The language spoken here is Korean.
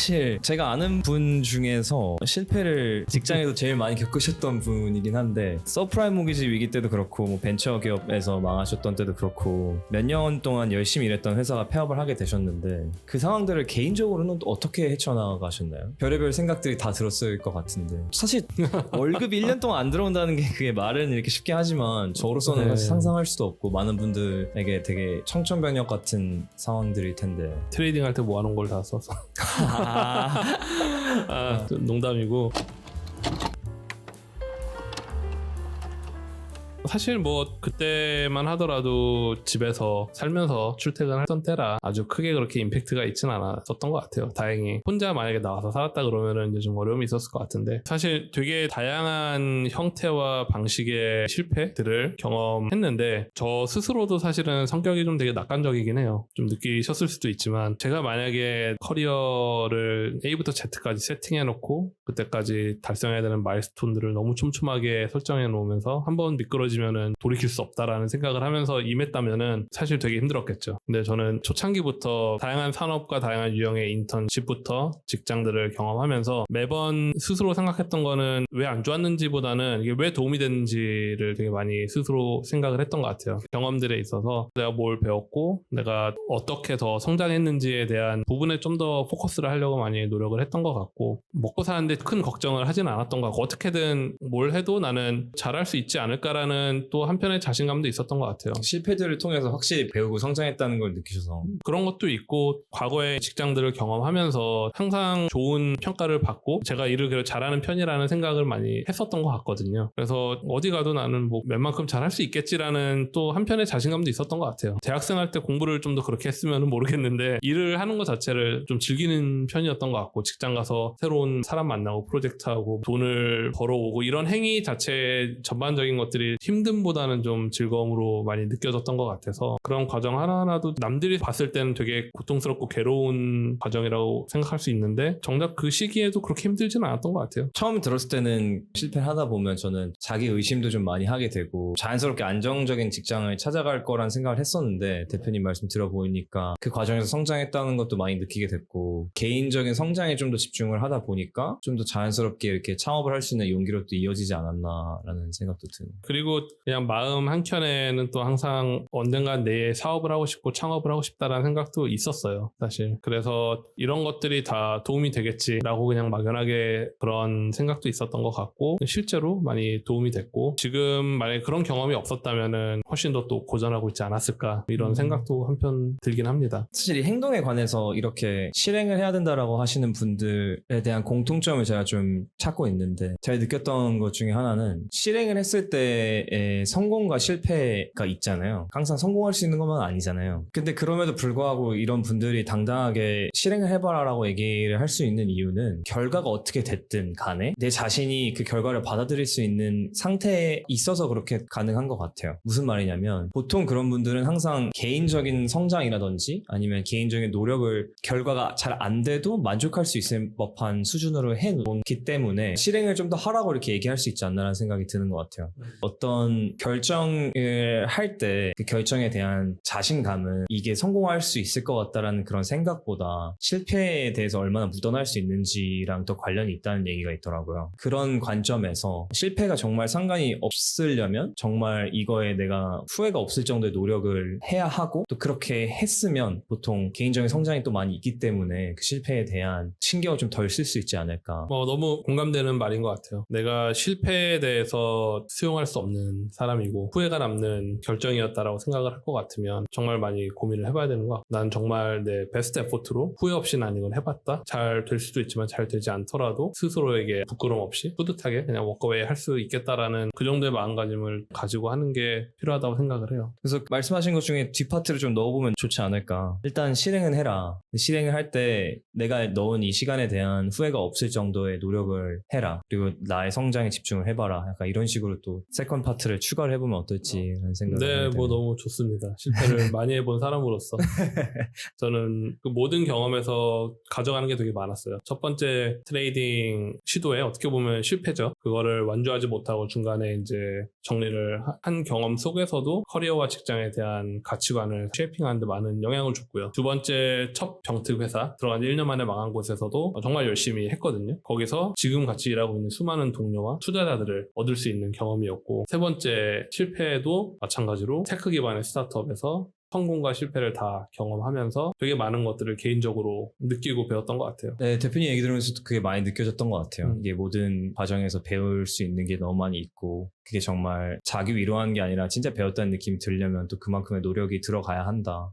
사실 제가 아는 분 중에서 실패를 직장에서 제일 많이 겪으셨던 분이긴 한데 서프라임 모기지 위기 때도 그렇고 뭐 벤처 기업에서 망하셨던 때도 그렇고 몇 년 동안 열심히 일했던 회사가 폐업을 하게 되셨는데 그 상황들을 개인적으로는 또 어떻게 헤쳐나가셨나요? 별의별 생각들이 다 들었을 것 같은데 사실 월급 1년 동안 안 들어온다는 게 그게 말은 이렇게 쉽게 하지만 저로서는 네. 사실 상상할 수도 없고 많은 분들에게 되게 청천벽력 같은 상황들일 텐데 트레이딩 할 때 모아놓은 걸 다 써서 아, 좀 농담이고 사실 뭐 그때만 하더라도 집에서 살면서 출퇴근하던 때라 아주 크게 그렇게 임팩트가 있진 않았었던 것 같아요. 다행히 혼자 만약에 나와서 살았다 그러면은 이제 좀 어려움이 있었을 것 같은데 사실 되게 다양한 형태와 방식의 실패들을 경험했는데 저 스스로도 사실은 성격이 좀 되게 낙관적이긴 해요. 좀 느끼셨을 수도 있지만 제가 만약에 커리어를 A부터 Z까지 세팅해놓고 그때까지 달성해야 되는 마일스톤들을 너무 촘촘하게 설정해 놓으면서 한번 미끄러지면 은 돌이킬 수 없다라는 생각을 하면서 임했다면은 사실 되게 힘들었겠죠. 근데 저는 초창기부터 다양한 산업과 다양한 유형의 인턴십부터 직장들을 경험하면서 매번 스스로 생각했던 거는 왜 안 좋았는지보다는 이게 왜 도움이 됐는지를 되게 많이 스스로 생각을 했던 것 같아요. 경험들에 있어서 내가 뭘 배웠고 내가 어떻게 더 성장했는지에 대한 부분에 좀 더 포커스를 하려고 많이 노력을 했던 것 같고 먹고 사는데 큰 걱정을 하진 않았던 것 같고 어떻게든 뭘 해도 나는 잘할 수 있지 않을까라는 또 한편의 자신감도 있었던 것 같아요. 실패들을 통해서 확실히 배우고 성장했다는 걸 느끼셔서 그런 것도 있고 과거의 직장들을 경험하면서 항상 좋은 평가를 받고 제가 일을 그래도 잘하는 편이라는 생각을 많이 했었던 것 같거든요. 그래서 어디 가도 나는 뭐 웬만큼 잘할 수 있겠지라는 또 한편의 자신감도 있었던 것 같아요. 대학생 할 때 공부를 좀 더 그렇게 했으면 모르겠는데 일을 하는 것 자체를 좀 즐기는 편이었던 것 같고 직장 가서 새로운 사람 만나고 프로젝트하고 돈을 벌어오고 이런 행위 자체 전반적인 것들이 힘듦보다는 좀 즐거움으로 많이 느껴졌던 것 같아서 그런 과정 하나하나도 남들이 봤을 때는 되게 고통스럽고 괴로운 과정이라고 생각할 수 있는데 정작 그 시기에도 그렇게 힘들지는 않았던 것 같아요. 처음 들었을 때는 실패를 하다 보면 저는 자기 의심도 좀 많이 하게 되고 자연스럽게 안정적인 직장을 찾아갈 거란 생각을 했었는데 대표님 말씀 들어보니까 그 과정에서 성장했다는 것도 많이 느끼게 됐고 개인적인 성장에 좀 더 집중을 하다 보니까 좀 더 자연스럽게 이렇게 창업을 할 수 있는 용기로 또 이어지지 않았나라는 생각도 드는 그리고 그냥 마음 한켠에는 또 항상 언젠간 내 사업을 하고 싶고 창업을 하고 싶다라는 생각도 있었어요, 사실. 그래서 이런 것들이 다 도움이 되겠지라고 그냥 막연하게 그런 생각도 있었던 것 같고 실제로 많이 도움이 됐고 지금 만약에 그런 경험이 없었다면은 훨씬 더 또 고전하고 있지 않았을까 이런 음. 생각도 한편 들긴 합니다. 사실 이 행동에 관해서 이렇게 실행을 해야 된다라고 하시는 분들에 대한 공통점을 제가 좀 찾고 있는데 제가 느꼈던 것 중에 하나는 실행을 했을 때의 성공과 실패가 있잖아요. 항상 성공할 수 있는 것만 아니잖아요. 근데 그럼에도 불구하고 이런 분들이 당당하게 실행을 해봐라라고 얘기를 할 수 있는 이유는 결과가 어떻게 됐든 간에 내 자신이 그 결과를 받아들일 수 있는 상태에 있어서 그렇게 가능한 것 같아요. 무슨 말이냐면 보통 그런 분들은 항상 개인적인 성장이라든지 아니면 개인적인 노력을 결과가 잘 안 돼도 만족할 수 있을 법한 수준으로 해놓기 때문에 실행을 좀 더 하라고 이렇게 얘기할 수 있지 않나라는 생각이 드는 것 같아요. 어떤 결정을 할 때 그 결정에 대한 자신감은 이게 성공할 수 있을 것 같다라는 그런 생각보다 실패에 대해서 얼마나 묻어날 수 있는지랑 더 관련이 있다는 얘기가 있더라고요. 그런 관점에서 실패가 정말 상관이 없으려면 정말 이거에 내가 후회가 없을 정도의 노력을 해야 하고 또 그렇게 했으면 보통 개인적인 성장이 또 많이 있기 때문에 그 실패에 대한 신경을 좀 덜 쓸 수 있지 않을까. 뭐 너무 공감되는 말인 것 같아요. 내가 실패에 대해서 수용할 수 없는 사람이고 후회가 남는 결정이었다라고 생각을 할 것 같으면 정말 많이 고민을 해봐야 되는 것 같고 난 정말 내 베스트 에포트로 후회 없이 난 이걸 해봤다. 잘 될 수도 있지만 잘 되지 않더라도 스스로에게 부끄럼 없이 뿌듯하게 그냥 워커웨이 할 수 있겠다라는 그 정도의 마음가짐을 가지고 하는 게 필요하다고 생각을 해요. 그래서 말씀하신 것 중에 뒷파트를 좀 넣어보면 좋지 않을까. 일단 실행은 해라. 실행을 할 때 내가 넣은 이 시간에 대한 후회가 없을 정도의 노력을 해라. 그리고 나의 성장에 집중을 해봐라. 약간 이런 식으로 또 세컨 파트 파트를 추가를 해보면 어떨지라는 생각을 네, 뭐. 너무 좋습니다. 실패를 많이 해본 사람으로서 저는 그 모든 경험에서 가져가는 게 되게 많았어요. 첫 번째 트레이딩 시도에 어떻게 보면 실패죠. 그거를 완주하지 못하고 중간에 이제 정리를 하- 한 경험 속에서도 커리어와 직장에 대한 가치관을 쉐이핑하는데 많은 영향을 줬고요. 두 번째 첫 병특 회사 들어간 지 1년 만에 망한 곳에서도 정말 열심히 했거든요. 거기서 지금 같이 일하고 있는 수많은 동료와 투자자들을 얻을 수 있는 경험이었고 세 번째 실패도 마찬가지로 테크 기반의 스타트업에서 성공과 실패를 다 경험하면서 되게 많은 것들을 개인적으로 느끼고 배웠던 것 같아요. 네, 대표님 얘기 들으면서 그게 많이 느껴졌던 것 같아요. 음. 이게 모든 과정에서 배울 수 있는 게 너무 많이 있고, 그게 정말 자기 위로하는 게 아니라 진짜 배웠다는 느낌이 들려면 또 그만큼의 노력이 들어가야 한다.